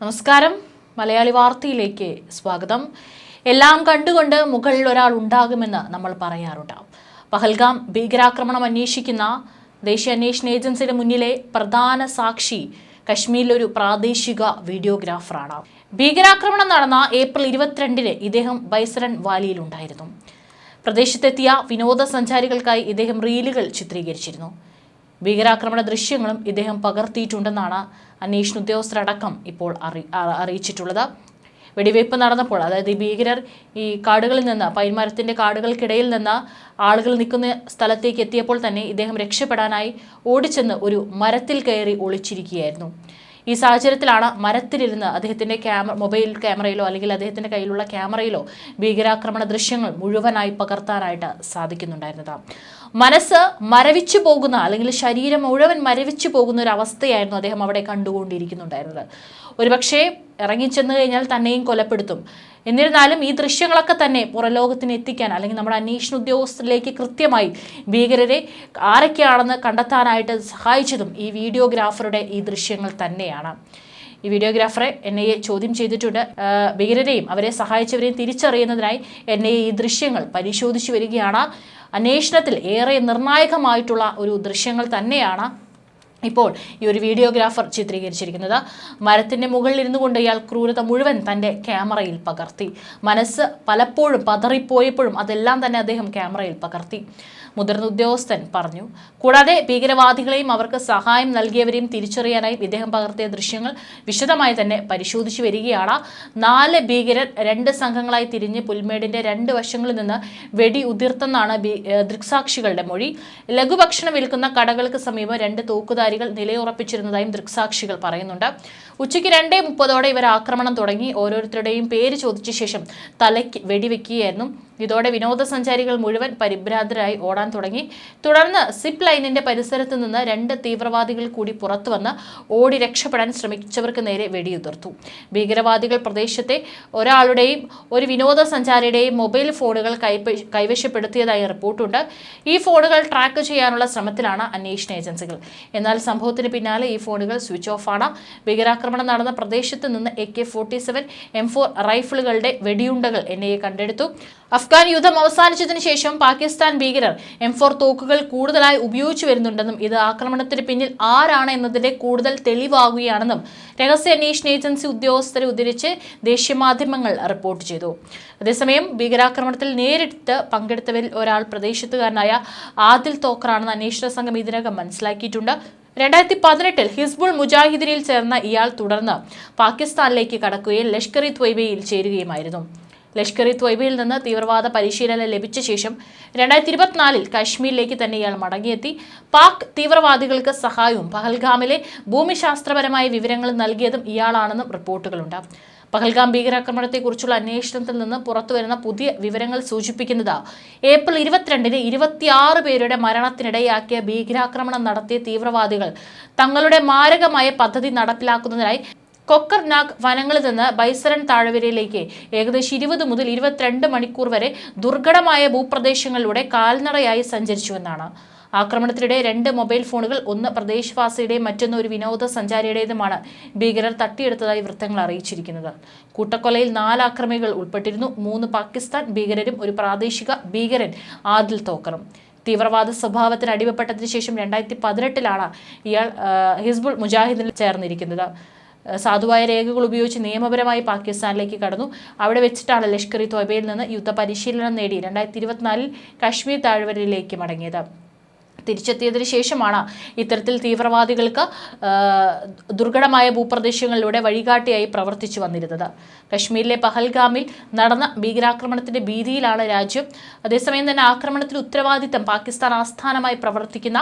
നമസ്കാരം. മലയാളി വാർത്തയിലേക്ക് സ്വാഗതം. എല്ലാം കണ്ടുകൊണ്ട് മുകളിൽ ഒരാൾ ഉണ്ടാകുമെന്ന് നമ്മൾ പറയാറുണ്ട്. പഹൽഗാം ഭീകരാക്രമണം അന്വേഷിക്കുന്ന ദേശീയ അന്വേഷണ ഏജൻസിയുടെ മുന്നിലെ പ്രധാന സാക്ഷി കശ്മീരിലൊരു പ്രാദേശിക വീഡിയോഗ്രാഫറാണ്. ഭീകരാക്രമണം നടന്ന ഏപ്രിൽ ഇരുപത്തിരണ്ടിന് ഇദ്ദേഹം ബൈസരൻ വാലിയിലുണ്ടായിരുന്നു പ്രദേശത്തെത്തിയ വിനോദസഞ്ചാരികൾക്കായി ഇദ്ദേഹം റീലുകൾ ചിത്രീകരിച്ചിരുന്നു. ഭീകരാക്രമണ ദൃശ്യങ്ങളും ഇദ്ദേഹം പകർത്തിയിട്ടുണ്ടെന്നാണ് അന്വേഷണ ഉദ്യോഗസ്ഥരടക്കം ഇപ്പോൾ അറി അറിയിച്ചിട്ടുള്ളത്. വെടിവയ്പ് നടന്നപ്പോൾ അതായത് ഈ ഭീകരർ ഈ കാടുകളിൽ നിന്ന് പൈൻമരത്തിന്റെ കാടുകൾക്കിടയിൽ നിന്ന് ആളുകൾ നിൽക്കുന്ന സ്ഥലത്തേക്ക് എത്തിയപ്പോൾ തന്നെ ഇദ്ദേഹം രക്ഷപ്പെടാനായി ഓടിച്ചെന്ന് ഒരു മരത്തിൽ കയറി ഒളിച്ചിരിക്കുകയായിരുന്നു. ഈ സാഹചര്യത്തിലാണ് മരത്തിലിരുന്ന് അദ്ദേഹത്തിന്റെ ക്യാമറ മൊബൈൽ ക്യാമറയിലോ അല്ലെങ്കിൽ അദ്ദേഹത്തിന്റെ കയ്യിലുള്ള ക്യാമറയിലോ ഭീകരാക്രമണ ദൃശ്യങ്ങൾ മുഴുവനായി പകർത്താനായിട്ട് സാധിക്കുന്നുണ്ടായിരുന്നത്. മനസ്സ് മരവിച്ചു പോകുന്ന അല്ലെങ്കിൽ ശരീരം മുഴുവൻ മരവിച്ചു പോകുന്ന ഒരു അവസ്ഥയായിരുന്നു അദ്ദേഹം അവിടെ കണ്ടുകൊണ്ടിരിക്കുന്നുണ്ടായിരുന്നത്. ഒരുപക്ഷേ ഇറങ്ങിച്ചെന്ന് കഴിഞ്ഞാൽ തന്നെയും കൊലപ്പെടുത്തും. എന്നിരുന്നാലും ഈ ദൃശ്യങ്ങളൊക്കെ തന്നെ പുറലോകത്തിന് എത്തിക്കാൻ അല്ലെങ്കിൽ നമ്മുടെ അന്വേഷണ ഉദ്യോഗസ്ഥരിലേക്ക് കൃത്യമായി ഭീകരരെ ആരൊക്കെയാണെന്ന് കണ്ടെത്താനായിട്ട് സഹായിച്ചതും ഈ വീഡിയോഗ്രാഫറുടെ ഈ ദൃശ്യങ്ങൾ തന്നെയാണ്. ഈ വീഡിയോഗ്രാഫറെ എൻ ഐ എ ചോദ്യം ചെയ്തിട്ടുണ്ട്. ഭീകരരെയും അവരെ സഹായിച്ചവരെയും തിരിച്ചറിയുന്നതിനായി എൻ ഐ എ ഈ ദൃശ്യങ്ങൾ പരിശോധിച്ചു വരികയാണ്. അന്വേഷണത്തിൽ ഏറെ നിർണായകമായിട്ടുള്ള ഒരു ദൃശ്യങ്ങൾ തന്നെയാണ് ഇപ്പോൾ ഈ ഒരു വീഡിയോഗ്രാഫർ ചിത്രീകരിച്ചിരിക്കുന്നത്. മരത്തിന്റെ മുകളിൽ ഇരുന്നു കൊണ്ട് ഇയാൾ ക്രൂരത മുഴുവൻ തന്റെ ക്യാമറയിൽ പകർത്തി. മനസ്സ് പലപ്പോഴും പതറിപ്പോയപ്പോഴും അതെല്ലാം തന്നെ അദ്ദേഹം ക്യാമറയിൽ പകർത്തി. മുതിർന്ന ഉദ്യോഗസ്ഥൻ പറഞ്ഞു കൂടാതെ ഭീകരവാദികളെയും അവർക്ക് സഹായം നൽകിയവരെയും തിരിച്ചറിയാനായി ഇദ്ദേഹം പകർത്തിയ ദൃശ്യങ്ങൾ വിശദമായി തന്നെ പരിശോധിച്ചു വരികയാണ്. നാല് ഭീകരർ രണ്ട് സംഘങ്ങളായി തിരിഞ്ഞ് പുൽമേടിന്റെ രണ്ട് വശങ്ങളിൽ നിന്ന് വെടി ഉതിർത്തെന്നാണ് ദൃക്സാക്ഷികളുടെ മൊഴി. ലഘുഭക്ഷണം വിൽക്കുന്ന കടകൾക്ക് സമീപം രണ്ട് തോക്കുധാരികൾ നിലയുറപ്പിച്ചിരുന്നതായും ദൃക്സാക്ഷികൾ പറയുന്നുണ്ട്. ഉച്ചയ്ക്ക് രണ്ടേ മുപ്പതോടെ ഇവർ ആക്രമണം തുടങ്ങി. ഓരോരുത്തരുടെയും പേര് ചോദിച്ച ശേഷം തലയ്ക്ക് വെടിവെക്കുകയായിരുന്നു. ഇതോടെ വിനോദസഞ്ചാരികൾ മുഴുവൻ പരിഭ്രാന്തരായി ഓടാൻ തുടങ്ങി. തുടർന്ന് സിപ്പ് ലൈനിന്റെ പരിസരത്ത് നിന്ന് രണ്ട് തീവ്രവാദികൾ കൂടി പുറത്തുവന്ന് ഓടി രക്ഷപ്പെടാൻ ശ്രമിച്ചവർക്ക് നേരെ വെടിയുതിർത്തു. ഭീകരവാദികൾ പ്രദേശത്തെ ഒരാളുടെയും ഒരു വിനോദസഞ്ചാരിയുടെയും മൊബൈൽ ഫോണുകൾ കൈവശപ്പെടുത്തിയതായി റിപ്പോർട്ടുണ്ട്. ഈ ഫോണുകൾ ട്രാക്ക് ചെയ്യാനുള്ള ശ്രമത്തിലാണ് അന്വേഷണ ഏജൻസികൾ. എന്നാൽ സംഭവത്തിന് പിന്നാലെ ഈ ഫോണുകൾ സ്വിച്ച് ഓഫാണ് ഭീകരാക്രമണം നടന്ന പ്രദേശത്ത് നിന്ന് A K forty seven M four റൈഫിളുകളുടെ വെടിയുണ്ടകൾ എൻ ഐ എ കണ്ടെടുത്തു. അഫ്ഗാൻ യുദ്ധം അവസാനിച്ചതിന് ശേഷം പാകിസ്ഥാൻ ഭീകരർ എം ഫോർ തോക്കുകൾ കൂടുതലായി ഉപയോഗിച്ചു വരുന്നുണ്ടെന്നും ഇത് ആക്രമണത്തിന് പിന്നിൽ ആരാണ് എന്നതിന്റെ കൂടുതൽ തെളിവാകുകയാണെന്നും രഹസ്യ അന്വേഷണ ഏജൻസി ഉദ്യോഗസ്ഥരെ ഉദ്ധരിച്ച് ദേശീയ മാധ്യമങ്ങൾ റിപ്പോർട്ട് ചെയ്തു. അതേസമയം ഭീകരാക്രമണത്തിൽ നേരിട്ട് പങ്കെടുത്തവരിൽ ഒരാൾ പ്രദേശത്തുകാരനായ ആദിൽ തോക്കറാണെന്ന് അന്വേഷണ സംഘം ഇതിനകം മനസ്സിലാക്കിയിട്ടുണ്ട്. രണ്ടായിരത്തി പതിനെട്ടിൽ ഹിസ്ബുൾ മുജാഹിദിനിൽ ചേർന്ന ഇയാൾ തുടർന്ന് പാകിസ്ഥാനിലേക്ക് കടക്കുകയും ലഷ്കർ ഇ ത്വയ്ബയിൽ ചേരുകയുമായിരുന്നു. ലഷ്കർ ഇ ത്വയ്ബയിൽ നിന്ന് തീവ്രവാദ പരിശീലനം ലഭിച്ച ശേഷം രണ്ടായിരത്തി ഇരുപത്തിനാലിൽ കാശ്മീരിലേക്ക് തന്നെ ഇയാൾ മടങ്ങിയെത്തി. പാക് തീവ്രവാദികൾക്ക് സഹായവും പഹൽഗാമിലെ ഭൂമിശാസ്ത്രപരമായ വിവരങ്ങൾ നൽകിയതും ഇയാളാണെന്നും റിപ്പോർട്ടുകളുണ്ട്. പഹൽഗാം ഭീകരാക്രമണത്തെക്കുറിച്ചുള്ള അന്വേഷണത്തിൽ നിന്ന് പുറത്തുവരുന്ന പുതിയ വിവരങ്ങൾ സൂചിപ്പിക്കുന്നത് ഏപ്രിൽ ഇരുപത്തിരണ്ടിന് ഇരുപത്തിയാറ് പേരുടെ മരണത്തിനിടയാക്കിയ ഭീകരാക്രമണം നടത്തിയ തീവ്രവാദികൾ തങ്ങളുടെ മാരകമായ പദ്ധതി നടപ്പിലാക്കുന്നതിനായി കൊക്കർനാഗ് വനങ്ങളിൽ നിന്ന് ബൈസരൻ താഴ്വരയിലേക്ക് ഏകദേശം ഇരുപത് മുതൽ ഇരുപത്തിരണ്ട് മണിക്കൂർ വരെ ദുർഘടമായ ഭൂപ്രദേശങ്ങളിലൂടെ കാൽനടയായി സഞ്ചരിച്ചുവെന്നാണ്. ആക്രമണത്തിനിടെ രണ്ട് മൊബൈൽ ഫോണുകൾ ഒന്ന് പ്രദേശവാസിയുടെയും മറ്റൊന്ന് ഒരു വിനോദസഞ്ചാരിയുടേതുമാണ്. ഭീകരർ തട്ടിയെടുത്തതായി വൃത്തങ്ങൾ അറിയിച്ചിരിക്കുന്നത്. കൂട്ടക്കൊലയിൽ നാല് ആക്രമികൾ ഉൾപ്പെട്ടിരുന്നു. മൂന്ന് പാകിസ്ഥാൻ ഭീകരരും ഒരു പ്രാദേശിക ഭീകരൻ ആദിൽ തോക്കറും. തീവ്രവാദ സ്വഭാവത്തിന് അടിമപ്പെട്ടതിന് ശേഷം രണ്ടായിരത്തി പതിനെട്ടിലാണ് ഇയാൾ ഹിസ്ബുൾ മുജാഹിദിൽ ചേർന്നിരിക്കുന്നത്. സാധുവായ രേഖകൾ ഉപയോഗിച്ച് നിയമപരമായി പാകിസ്ഥാനിലേക്ക് കടന്നു. അവിടെ വെച്ചിട്ടാണ് ലഷ്കർ ഇ തൊയ്ബയിൽ നിന്ന് യുദ്ധ പരിശീലനം നേടി. രണ്ടായിരത്തി ഇരുപത്തിനാലിൽ കശ്മീർ താഴ്വരയിലേക്ക് മടങ്ങിയത്. തിരിച്ചെത്തിയതിനു ശേഷമാണ് ഇത്തരത്തിൽ തീവ്രവാദികൾക്ക് ദുർഘടമായ ഭൂപ്രദേശങ്ങളിലൂടെ വഴികാട്ടിയായി പ്രവർത്തിച്ചു വന്നിരുന്നത്. കശ്മീരിലെ പഹൽഗാമിൽ നടന്ന ഭീകരാക്രമണത്തിന്റെ ഭീതിയിലാണ് രാജ്യം. അതേസമയം തന്നെ ആക്രമണത്തിൽ ഉത്തരവാദിത്തം പാകിസ്ഥാൻ ആസ്ഥാനമായി പ്രവർത്തിക്കുന്ന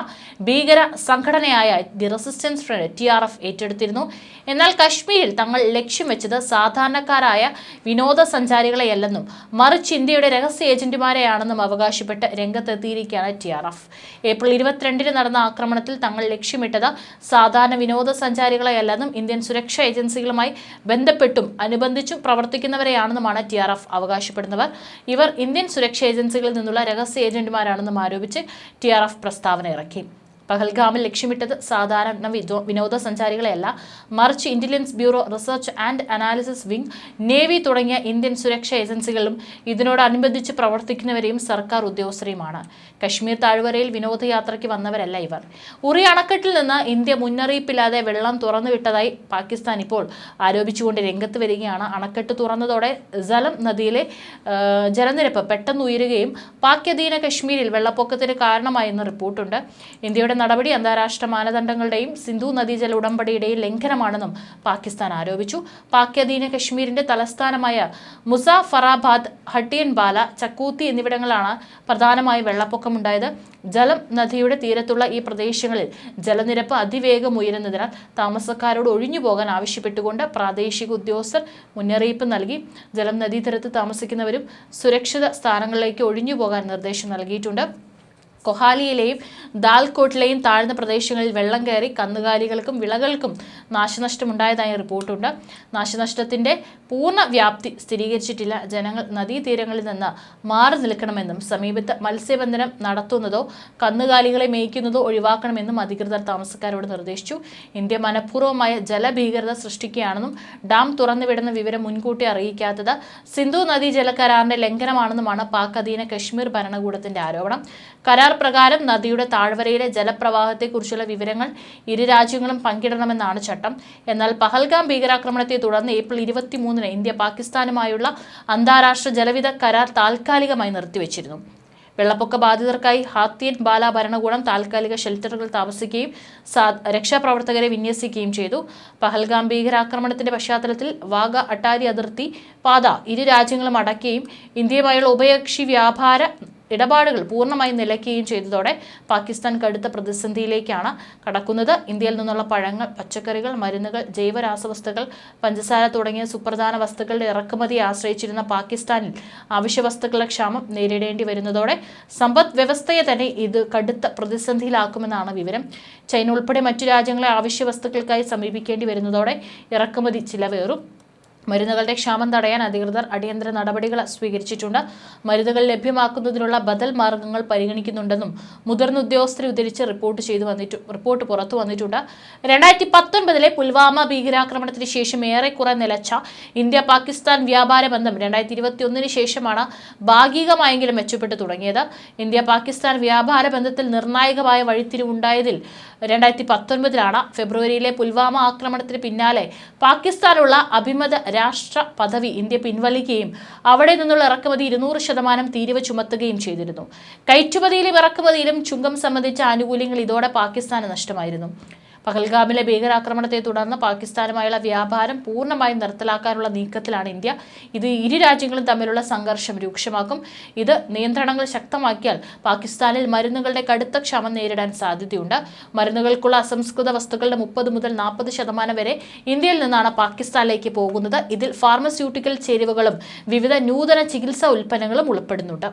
ഭീകര സംഘടനയായ the resistance front T R F ഏറ്റെടുത്തിരുന്നു. എന്നാൽ കശ്മീരിൽ തങ്ങൾ ലക്ഷ്യം വെച്ചത് സാധാരണക്കാരായ വിനോദസഞ്ചാരികളെയല്ലെന്നും മറിച്ച് ഇന്ത്യയുടെ രഹസ്യ ഏജന്റുമാരെയാണെന്നും അവകാശപ്പെട്ട് രംഗത്തെത്തിയിരിക്കുകയാണ് ടി ആർ എഫ്. ഏപ്രിൽ ഇരുപത്തിരണ്ടിന് നടന്ന ആക്രമണത്തിൽ തങ്ങൾ ലക്ഷ്യമിട്ടത് സാധാരണ വിനോദസഞ്ചാരികളെയല്ലെന്നും ഇന്ത്യൻ സുരക്ഷാ ഏജൻസികളുമായി ബന്ധപ്പെട്ടും അനുബന്ധിച്ചും പ്രവർത്തിക്കുന്നവരെയാണെന്നുമാണ് ടി ആർ എഫ് അവകാശപ്പെടുന്നവർ. ഇവർ ഇന്ത്യൻ സുരക്ഷാ ഏജൻസികളിൽ നിന്നുള്ള രഹസ്യ ഏജന്റുമാരാണെന്നും ആരോപിച്ച് ടി ആർ എഫ് പ്രസ്താവന ഇറക്കി. പഹൽഗാമിൽ ലക്ഷ്യമിട്ടത് സാധാരണ വിദോ- വിനോദസഞ്ചാരികളെയല്ല. മറിച്ച് intelligence bureau research and analysis wing navy തുടങ്ങിയ ഇന്ത്യൻ സുരക്ഷാ ഏജൻസികളും ഇതിനോടനുബന്ധിച്ച് പ്രവർത്തിക്കുന്നവരെയും സർക്കാർ ഉദ്യോഗസ്ഥരെയുമാണ്. കശ്മീർ താഴ്വരയിൽ വിനോദയാത്രയ്ക്ക് വന്നവരല്ല ഇവർ. ഉറി അണക്കെട്ടിൽ നിന്ന് ഇന്ത്യ മുന്നറിയിപ്പില്ലാതെ വെള്ളം തുറന്നുവിട്ടതായി പാകിസ്ഥാൻ ഇപ്പോൾ ആരോപിച്ചുകൊണ്ട് രംഗത്ത് വരികയാണ്. അണക്കെട്ട് തുറന്നതോടെ ജലം നദിയിലെ ജലനിരപ്പ് പെട്ടെന്ന് ഉയരുകയും പാക് അധീന കശ്മീരിൽ വെള്ളപ്പൊക്കത്തിന് കാരണമായെന്ന് റിപ്പോർട്ടുണ്ട്. ഇന്ത്യയുടെ നടപടി അന്താരാഷ്ട്ര മാനദണ്ഡങ്ങളുടെയും സിന്ധു നദീജല ഉടമ്പടിയുടെയും ലംഘനമാണെന്നും പാകിസ്ഥാൻ ആരോപിച്ചു. പാക് അധീന കശ്മീരിന്റെ തലസ്ഥാനമായ മുസാഫറാബാദ് ഹട്ടിയൻ ബാല ചക്കൂത്തി എന്നിവിടങ്ങളാണ് പ്രധാനമായി വെള്ളപ്പൊക്കമുണ്ടായത്. ജലം നദിയുടെ തീരത്തുള്ള ഈ പ്രദേശങ്ങളിൽ ജലനിരപ്പ് അതിവേഗം ഉയരുന്നതിനാൽ താമസക്കാരോട് ഒഴിഞ്ഞു പോകാൻ ആവശ്യപ്പെട്ടുകൊണ്ട് പ്രാദേശിക ഉദ്യോഗസ്ഥർ മുന്നറിയിപ്പ് നൽകി. ജലം നദീതീരത്ത് താമസിക്കുന്നവരും സുരക്ഷിത സ്ഥാനങ്ങളിലേക്ക് ഒഴിഞ്ഞു പോകാൻ നിർദ്ദേശം നൽകിയിട്ടുണ്ട്. കൊഹാലിയിലെയും ദാൽകോട്ടിലെയും താഴ്ന്ന പ്രദേശങ്ങളിൽ വെള്ളം കയറി കന്നുകാലികൾക്കും വിളകൾക്കും നാശനഷ്ടമുണ്ടായതായി റിപ്പോർട്ടുണ്ട്. നാശനഷ്ടത്തിന്റെ പൂർണ വ്യാപ്തി സ്ഥിരീകരിച്ചിട്ടില്ല. ജനങ്ങൾ നദീതീരങ്ങളിൽ നിന്ന് മാറി നിൽക്കണമെന്നും സമീപത്ത് മത്സ്യബന്ധനം നടത്തുന്നതോ കന്നുകാലികളെ മേയ്ക്കുന്നതോ ഒഴിവാക്കണമെന്നും അധികൃതർ താമസക്കാരോട് നിർദ്ദേശിച്ചു. ഇന്ത്യ മനഃപൂർവമായ ജലഭീകരത സൃഷ്ടിക്കുകയാണെന്നും ഡാം തുറന്നുവിടുന്ന വിവരം മുൻകൂട്ടി അറിയിക്കാത്തത് സിന്ധു നദീ ജലകരാറിന്റെ ലംഘനമാണെന്നുമാണ് പാക് അധീന കശ്മീർ ഭരണകൂടത്തിന്റെ ആരോപണം. കരാർ പ്രകാരം നദിയുടെ താഴ്വരയിലെ ജലപ്രവാഹത്തെക്കുറിച്ചുള്ള വിവരങ്ങൾ ഇരു രാജ്യങ്ങളും പങ്കിടണമെന്നാണ് ചട്ടം. എന്നാൽ പഹൽഗാം ഭീകരാക്രമണത്തെ തുടർന്ന് ഏപ്രിൽ ഇരുപത്തിമൂന്നിന് ഇന്ത്യ പാകിസ്ഥാനുമായുള്ള അന്താരാഷ്ട്ര ജലവിധ കരാർ താൽക്കാലികമായി നിർത്തിവച്ചിരുന്നു. വെള്ളപ്പൊക്ക ബാധിതർക്കായി ഹാത്തിയൻ ബാല ഭരണകൂടം താൽക്കാലിക ഷെൽട്ടറുകൾ താമസിക്കുകയും രക്ഷാപ്രവർത്തകരെ വിന്യസിക്കുകയും ചെയ്തു. പഹൽഗാം ഭീകരാക്രമണത്തിന്റെ പശ്ചാത്തലത്തിൽ വാഗ അട്ടാരി അതിർത്തി പാത ഇരു രാജ്യങ്ങളും അടക്കുകയും ഇന്ത്യയുമായുള്ള ഉഭയകക്ഷി വ്യാപാര ഇടപാടുകൾ പൂർണമായും നിലയ്ക്കുകയും ചെയ്തതോടെ പാകിസ്ഥാൻ കടുത്ത പ്രതിസന്ധിയിലേക്കാണ് കടക്കുന്നത്. ഇന്ത്യയിൽ നിന്നുള്ള പഴങ്ങൾ പച്ചക്കറികൾ മരുന്നുകൾ ജൈവരാസവസ്തുക്കൾ പഞ്ചസാര തുടങ്ങിയ സുപ്രധാന വസ്തുക്കളുടെ ഇറക്കുമതിയെ ആശ്രയിച്ചിരുന്ന പാകിസ്ഥാനിൽ അവശ്യവസ്തുക്കളുടെ ക്ഷാമം നേരിടേണ്ടി വരുന്നതോടെ സമ്പദ് വ്യവസ്ഥയെ തന്നെ ഇത് കടുത്ത പ്രതിസന്ധിയിലാക്കുമെന്നാണ് വിവരം. ചൈന ഉൾപ്പെടെ മറ്റു രാജ്യങ്ങളെ അവശ്യവസ്തുക്കൾക്കായി സമീപിക്കേണ്ടി വരുന്നതോടെ ഇറക്കുമതി ചിലവേറും. മരുന്നുകളുടെ ക്ഷാമം തടയാൻ അധികൃതർ അടിയന്തര നടപടികൾ സ്വീകരിച്ചിട്ടുണ്ട്. മരുന്നുകൾ ലഭ്യമാക്കുന്നതിനുള്ള ബദൽ മാർഗങ്ങൾ പരിഗണിക്കുന്നുണ്ടെന്നും മുതിർന്ന ഉദ്യോഗസ്ഥരെ ഉദ്ധരിച്ച് റിപ്പോർട്ട് ചെയ്തു വന്നിട്ടു റിപ്പോർട്ട് പുറത്തു വന്നിട്ടുണ്ട്. രണ്ടായിരത്തി പത്തൊൻപതിലെ പുൽവാമ ഭീകരാക്രമണത്തിന് ശേഷം ഏറെക്കുറെ നിലച്ച ഇന്ത്യ പാകിസ്ഥാൻ വ്യാപാര ബന്ധം രണ്ടായിരത്തി ഇരുപത്തി ഒന്നിന് ശേഷമാണ് ഭാഗികമായെങ്കിലും മെച്ചപ്പെട്ടു തുടങ്ങിയത്. ഇന്ത്യ പാകിസ്ഥാൻ വ്യാപാര ബന്ധത്തിൽ നിർണായകമായ വഴിത്തിരിവുണ്ടായതിൽ രണ്ടായിരത്തി പത്തൊൻപതിലാണ് ഫെബ്രുവരിയിലെ പുൽവാമ ആക്രമണത്തിന് പിന്നാലെ പാകിസ്ഥാനുള്ള അഭിമത രാഷ്ട്ര പദവി ഇന്ത്യ പിൻവലിക്കുകയും അവിടെ നിന്നുള്ള ഇറക്കുമതി ഇരുന്നൂറ് ശതമാനം തീരുവ ചുമത്തുകയും ചെയ്തിരുന്നു. കയറ്റുമതിയിലും ഇറക്കുമതിയിലും ചുങ്കം സംബന്ധിച്ച ആനുകൂല്യങ്ങൾ ഇതോടെ പാകിസ്ഥാന് നഷ്ടമായിരുന്നു. പഹൽഗാമിലെ ഭീകരാക്രമണത്തെ തുടർന്ന് പാകിസ്ഥാനുമായുള്ള വ്യാപാരം പൂർണമായും നിർത്തലാക്കാനുള്ള നീക്കത്തിലാണ് ഇന്ത്യ. ഇത് ഇരു രാജ്യങ്ങളും തമ്മിലുള്ള സംഘർഷം രൂക്ഷമാക്കും. ഇത് നിയന്ത്രണങ്ങൾ ശക്തമാക്കിയാൽ പാകിസ്ഥാനിൽ മരുന്നുകളുടെ കടുത്ത ക്ഷാമം നേരിടാൻ സാധ്യതയുണ്ട്. മരുന്നുകൾക്കുള്ള അസംസ്കൃത വസ്തുക്കളുടെ മുപ്പത് മുതൽ നാൽപ്പത് ശതമാനം വരെ ഇന്ത്യയിൽ നിന്നാണ് പാകിസ്ഥാനിലേക്ക് പോകുന്നത്. ഇതിൽ ഫാർമസ്യൂട്ടിക്കൽ ചേരുവകളും വിവിധ നൂതന ചികിത്സാ ഉൽപ്പന്നങ്ങളും ഉൾപ്പെടുന്നുണ്ട്.